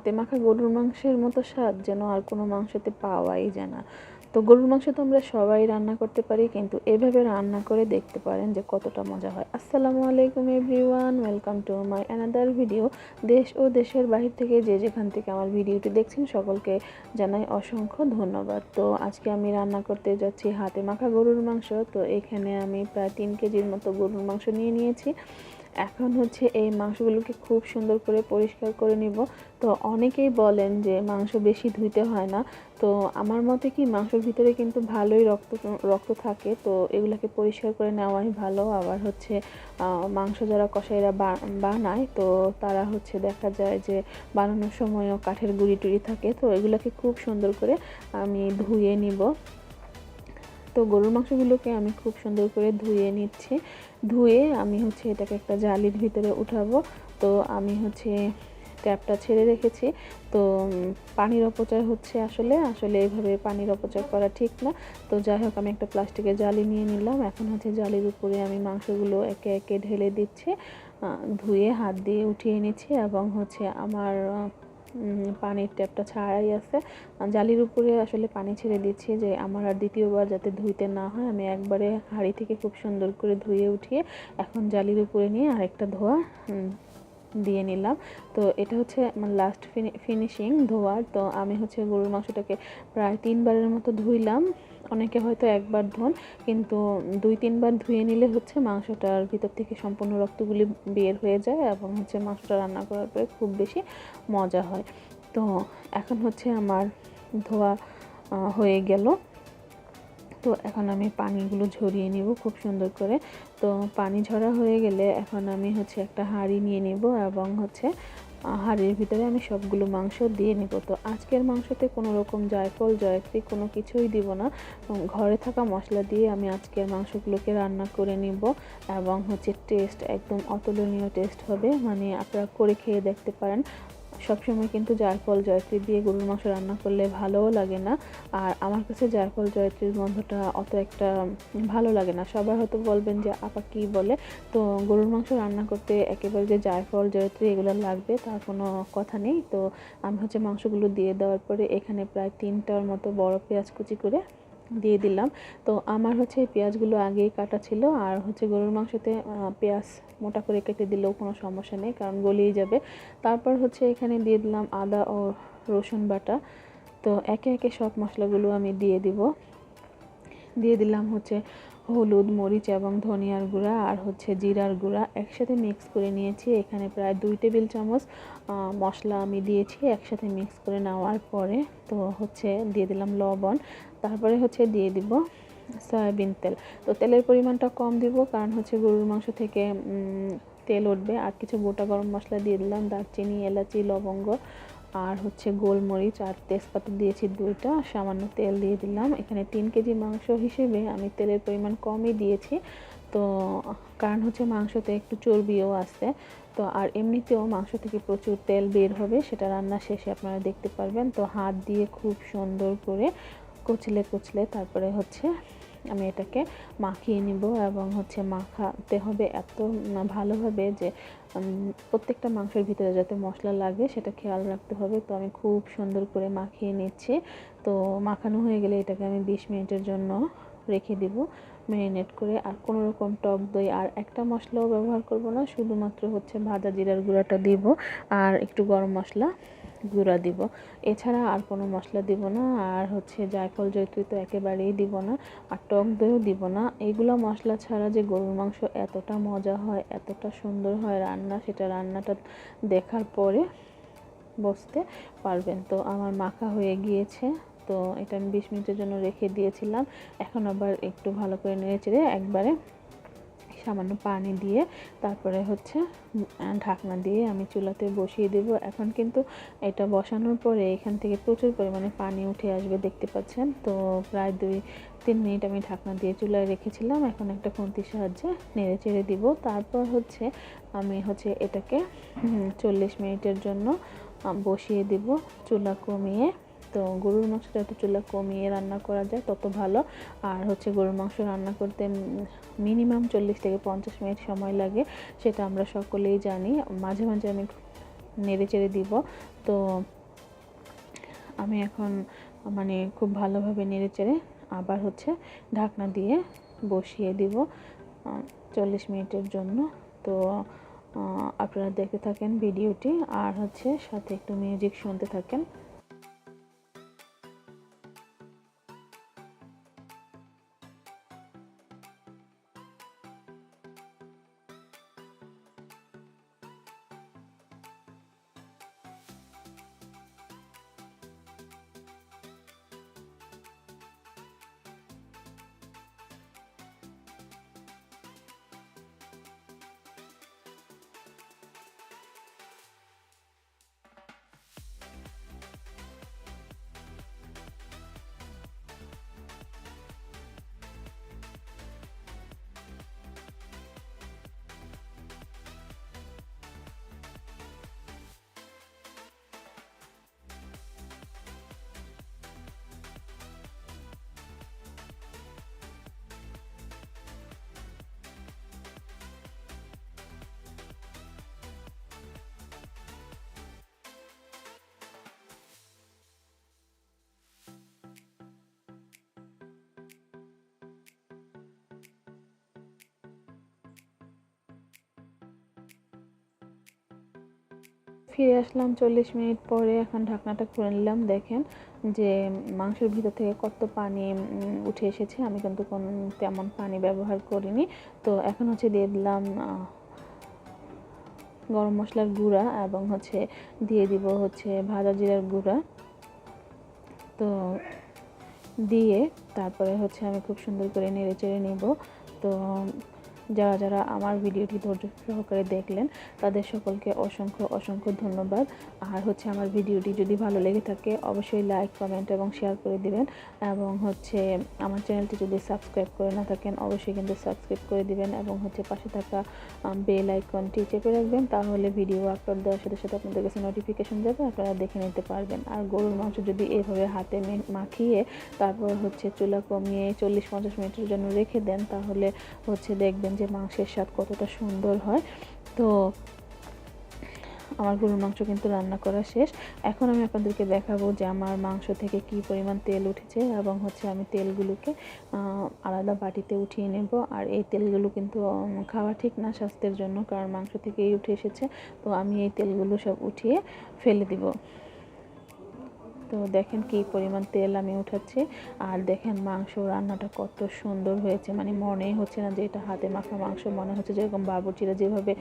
হাতে মাখা গরুর মাংসের মতো স্বাদ যেন আর কোনো মাংসতে পাওয়াই যায় না। তো গরুর মাংস তো আমরা সবাই রান্না করতে পারি, কিন্তু এভাবে রান্না করে দেখতে পারেন যে কতটা মজা হয়। আসসালামু আলাইকুম everyone welcome to my another video দেশ ও দেশের বাহির থেকে যে যেখান থেকে আমার ভিডিওটি দেখছেন, সকলকে জানাই অসংখ্য ধন্যবাদ। তো আজকে আমি রান্না করতে যাচ্ছি হাতে মাখা গরুর মাংস। তো এখানে আমি প্রায় তিন কেজির মতো গরুর মাংস নিয়ে নিয়েছি। এখন হচ্ছে এই মাংসগুলোকে খুব সুন্দর করে পরিষ্কার করে নিব। তো অনেকেই বলেন যে মাংস বেশি ধুইতে হয় না। তো আমার মতে কি মাংসের ভিতরে কিন্তু ভালোই রক্ত রক্ত থাকে। তো এগুলোকে পরিষ্কার করে নেওয়াই ভালো। আবার হচ্ছে মাংস যারা কষাইরা বানায়, তো তারা হচ্ছে দেখা যায় যে বানানোর সময়ও কাঠের গুঁড়ি টুড়ি থাকে। তো এগুলোকে খুব সুন্দর করে আমি ধুয়ে নিব। তো গরুর মাংসগুলোকে আমি খুব সুন্দর করে ধুয়ে নিচ্ছি। ধুয়ে আমি হচ্ছে এটাকে একটা জালির ভিতরে উঠাবো। তো আমি হচ্ছে ট্যাপটা ছেড়ে রেখেছি। তো পানির অপচয় হচ্ছে আসলে। আসলে এইভাবে পানির অপচয় করা ঠিক না। তো যাই হোক, আমি একটা প্লাস্টিকের জালি নিয়ে নিলাম। এখন হচ্ছে জালির উপরে আমি মাংসগুলো একে একে ঢেলে দিচ্ছি। ধুয়ে হাত দিয়ে উঠিয়ে নিচ্ছি এবং হচ্ছে আমার পানির ট্যাপটা ছাড়াই আছে। জালির উপরে আসলে পানি ছেড়ে দিচ্ছি যে আমার আর দ্বিতীয়বার যাতে ধুইতে না হয়, আমি একবারে হাঁড়ি থেকে খুব সুন্দর করে ধুয়ে উঠিয়ে এখন জালির উপরে নিয়ে আরেকটা ধোয়া দিয়ে নিলাম। তো এটা হচ্ছে আমার লাস্ট ফিনিশিং ধোয়ার। তো আমি হচ্ছে গরুর মাংসটাকে প্রায় তিনবারের মতো ধুইলাম। অনেকে হয়তো একবার ধোন, কিন্তু দুই, তিনবার ধুয়ে নিলে হচ্ছে মাংসটার ভিতর থেকে সম্পূর্ণ রক্তগুলি বের হয়ে যায় এবং হচ্ছে মাংসটা রান্না করার পরে খুব বেশি মজা হয়। তো এখন হচ্ছে আমার ধোয়া হয়ে গেল। তো এখন আমি পানিগুলো ঝরিয়ে নিব খুব সুন্দর করে। তো পানি ঝরা হয়ে গেলে এখন আমি হচ্ছে একটা হাঁড়ি নিয়ে নিব এবং হচ্ছে হাঁড়ির ভিতরে আমি সবগুলো মাংস দিয়ে নিব। তো আজকের মাংসতে কোনো রকম জায়ফল, জয়ত্রী কোনো কিছুই দিব না। ঘরে থাকা মশলা দিয়ে আমি আজকের মাংসগুলোকে রান্না করে নিব এবং হচ্ছে টেস্ট একদম অতুলনীয় টেস্ট হবে। মানে আপনারা করে খেয়ে দেখতে পারেন। সবসময় কিন্তু জায়ফল জয়ত্রী দিয়ে গরুর মাংস রান্না করলে ভালোও লাগে না। আর আমার কাছে জায়ফল জয়ত্রীর গন্ধটা অত একটা ভালো লাগে না। সবাই হয়তো বলবেন যে, আপা কী বলে? তো গরুর মাংস রান্না করতে একেবারে যে জায়ফল জয়ত্রী এগুলো লাগবে তার কোনো কথা নেই। তো আমি হচ্ছে মাংসগুলো দিয়ে দেওয়ার পরে এখানে প্রায় তিনটার মতো বড় পেঁয়াজ কুচি করে দিয়ে দিলাম। তো আমার হচ্ছে পেঁয়াজগুলো আগেই কাটা ছিল। আর হচ্ছে গরুর মাংসতে পেঁয়াজ মোটা করে কেটে দিলেও কোনো সমস্যা নেই, কারণ গলিয়ে যাবে। তারপর হচ্ছে এখানে দিয়ে দিলাম আদা ও রসুন বাটা। তো একে একে সব মশলাগুলো আমি দিয়ে দিব। দিয়ে দিলাম হচ্ছে হলুদ, মরিচ এবং ধনিয়ার গুঁড়া আর হচ্ছে জিরার গুঁড়া একসাথে মিক্স করে নিয়েছি। এখানে প্রায় দুই টেবিল চামচ মশলা আমি দিয়েছি একসাথে মিক্স করে নেওয়ার পরে। তো হচ্ছে দিয়ে দিলাম লবণ, তারপরে হচ্ছে দিয়ে দিব সয়াবিন তেল। তো তেলের পরিমাণটা কম দিব কারণ হচ্ছে গরুর মাংস থেকে তেল উঠবে। আর কিছু গোটা গরম মশলা দিয়ে দিলাম, দারচিনি, এলাচি, লবঙ্গ আর হচ্ছে গোলমরিচ আর তেজপাতা দিয়েছি দুইটা, সামান্য তেল দিয়ে দিলাম। এখানে তিন কেজি মাংস হিসেবে আমি তেলের পরিমাণ কমই দিয়েছি। তো, কারণ হচ্ছে মাংসতে একটু চর্বিও আছে। তো, আর এমনিতেও মাংস থেকে প্রচুর তেল বের হবে, সেটা রান্না শেষে আপনারা দেখতে পারবেন। তো, হাত দিয়ে খুব সুন্দর করে কুচলে কুচলে তারপরে হচ্ছে আমি এটাকে মাখিয়ে নিব এবং হচ্ছে মাখাতে হবে এত ভালোভাবে যে প্রত্যেকটা মাংসের ভিতরে যাতে মশলা লাগে, সেটা খেয়াল রাখতে হবে। তো আমি খুব সুন্দর করে মাখিয়ে নিচ্ছি। তো মাখানো হয়ে গেলে এটাকে আমি বিশ মিনিটের জন্য রেখে দিব। ম্যারিনেট করে আর কোনো রকম টক দই আর একটা মশলাও ব্যবহার করব না। শুধুমাত্র হচ্ছে ভাজা জিরার গুঁড়াটা দিব আর একটু গরম মশলা। গুঁড়া দিব। এছাড়া আর কোনো মশলা দিব না, আর হচ্ছে জায়ফল জৈত্রী তো একেবারেই দিব না, আর টক দইও দিব না। এগুলো মশলা ছাড়া যে গরুর মাংস এতটা মজা হয়, এতটা সুন্দর হয় রান্না, সেটা রান্নাটা দেখার পরে বসতে পারবেন। তো আমার মাখা হয়ে গিয়েছে, তো এটা আমি বিশ মিনিটের জন্য রেখে দিয়েছিলাম। এখন আবার একটু ভালো করে নেড়ে চেড়ে একবারে সামান্য পানি দিয়ে তারপরে হচ্ছে ঢাকনা দিয়ে আমি চুলাতে বসিয়ে দেব। এখন কিন্তু এটা বসানোর পরে এখান থেকে প্রচুর পরিমাণে পানি উঠে আসবে, দেখতে পাচ্ছেন? তো প্রায় দুই, তিন মিনিট আমি ঢাকনা দিয়ে চুলায় রেখেছিলাম। এখন একটা খুন্তির সাহায্যে নেড়ে চেড়ে দিব। তারপর হচ্ছে আমি হচ্ছে এটাকে চল্লিশ মিনিটের জন্য বসিয়ে দিব চুলা কমিয়ে। তো গরুর মাংস যত চুলা কমিয়ে রান্না করা যায়, তত ভালো। আর হচ্ছে গরুর মাংস রান্না করতে মিনিমাম চল্লিশ থেকে পঞ্চাশ মিনিট সময় লাগে, সেটা আমরা সকলেই জানি। মাঝে মাঝে আমি নেড়ে চেড়ে দিব। তো আমি এখন মানে খুব ভালোভাবে নেড়ে চেড়ে আবার হচ্ছে ঢাকনা দিয়ে বসিয়ে দিব চল্লিশ মিনিটের জন্য। তো আপনারা দেখতে থাকেন ভিডিওটি। আর হচ্ছে সাথে একটু মিউজিক শুনতে থাকেন। ফিরে আসলাম চল্লিশ মিনিট পরে, এখন ঢাকনাটা খুলে নিলাম। দেখেন যে মাংসের ভিতর থেকে কত পানি উঠে এসেছে। আমি কিন্তু কোন, তেমন পানি ব্যবহার করিনি। তো এখন হচ্ছে দিয়ে দিলাম গরম মশলার গুঁড়া এবং হচ্ছে দিয়ে দিব হচ্ছে ভাজা জিরার গুঁড়া। তো দিয়ে তারপরে হচ্ছে আমি খুব সুন্দর করে নেড়ে চেড়ে নেব। তো যারা যারা আমার ভিডিওটি ধৈর্য সহকারে দেখলেন, তাদের সকলকে অসংখ্য অসংখ্য ধন্যবাদ। আর হচ্ছে আমার ভিডিওটি যদি ভালো লেগে থাকে, অবশ্যই লাইক কমেন্ট এবং শেয়ার করে দিবেন। এবং হচ্ছে আমার চ্যানেলটি যদি সাবস্ক্রাইব করে না থাকেন, অবশ্যই কিন্তু সাবস্ক্রাইব করে দিবেন এবং হচ্ছে পাশে থাকা বেল আইকনটি চেপে রাখবেন। তাহলে ভিডিও আপলোড দেওয়ার সাথে সাথে আপনাদের কাছে নোটিফিকেশন যাবে, আপনারা দেখে নিতে পারবেন। আর গরুর মাংস যদি এভাবে হাতে মাখিয়ে তারপর হচ্ছে চুলা কমিয়ে চল্লিশ পঞ্চাশ মিনিটের জন্য রেখে দেন, তাহলে হচ্ছে দেখবেন যে মাংসের স্বাদ কতটা সুন্দর হয়। তো আমার গরুর মাংস কিন্তু রান্না করা শেষ। এখন আমি আপনাদেরকে দেখাবো যে আমার মাংস থেকে কি পরিমাণ তেল উঠেছে এবং হচ্ছে আমি তেলগুলোকে আলাদা বাটিতে উঠিয়ে নেব। আর এই তেলগুলো কিন্তু খাওয়া ঠিক না স্বাস্থ্যের জন্য, কারণ মাংস থেকেই উঠে এসেছে। তো আমি এই তেলগুলো সব উঠিয়ে ফেলে দিব। তো দেখেন কি পরিমাণ তেল আমি উঠাচ্ছি। আর দেখেন মাংস রান্নাটা কত সুন্দর হয়েছে। মানে মনেই হচ্ছে না যে এটা হাতে মাখা মাংস। মনে হচ্ছে যেরকম বাবুচিরা যেভাবে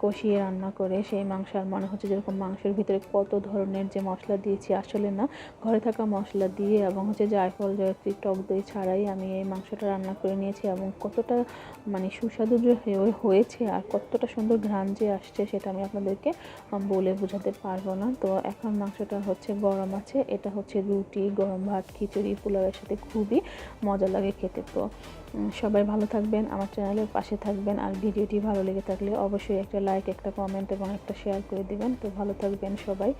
কষিয়ে রান্না করে, সেই মাংস। আর মনে হচ্ছে যেরকম মাংসের ভিতরে কত ধরনের যে মশলা দিয়েছি, আসলে না। ঘরে থাকা মশলা দিয়ে এবং হচ্ছে জায়ফল জয়ত্রী টক দই ছাড়াই আমি এই মাংসটা রান্না করে নিয়েছি এবং কতটা মানে সুস্বাদু হয়ে- হয়েছে আর কতটা সুন্দর ঘ্রাণ যে আসছে, সেটা আমি আপনাদেরকে বলে বোঝাতে পারব না। তো এখন মাংসটা হচ্ছে গরম আছে। এটা হচ্ছে রুটি, গরম ভাত, খিচুড়ি, পোলাওয়ের সাথে খুবই মজা লাগে খেতে তো। সবাই ভালো থাকবেন, আমার চ্যানেলের পাশে থাকবেন। আর ভিডিওটি ভালো লেগে থাকলে অবশ্যই একটা লাইক একটা কমেন্ট এবং একটা শেয়ার করে দিবেন। তো ভালো থাকবেন সবাই।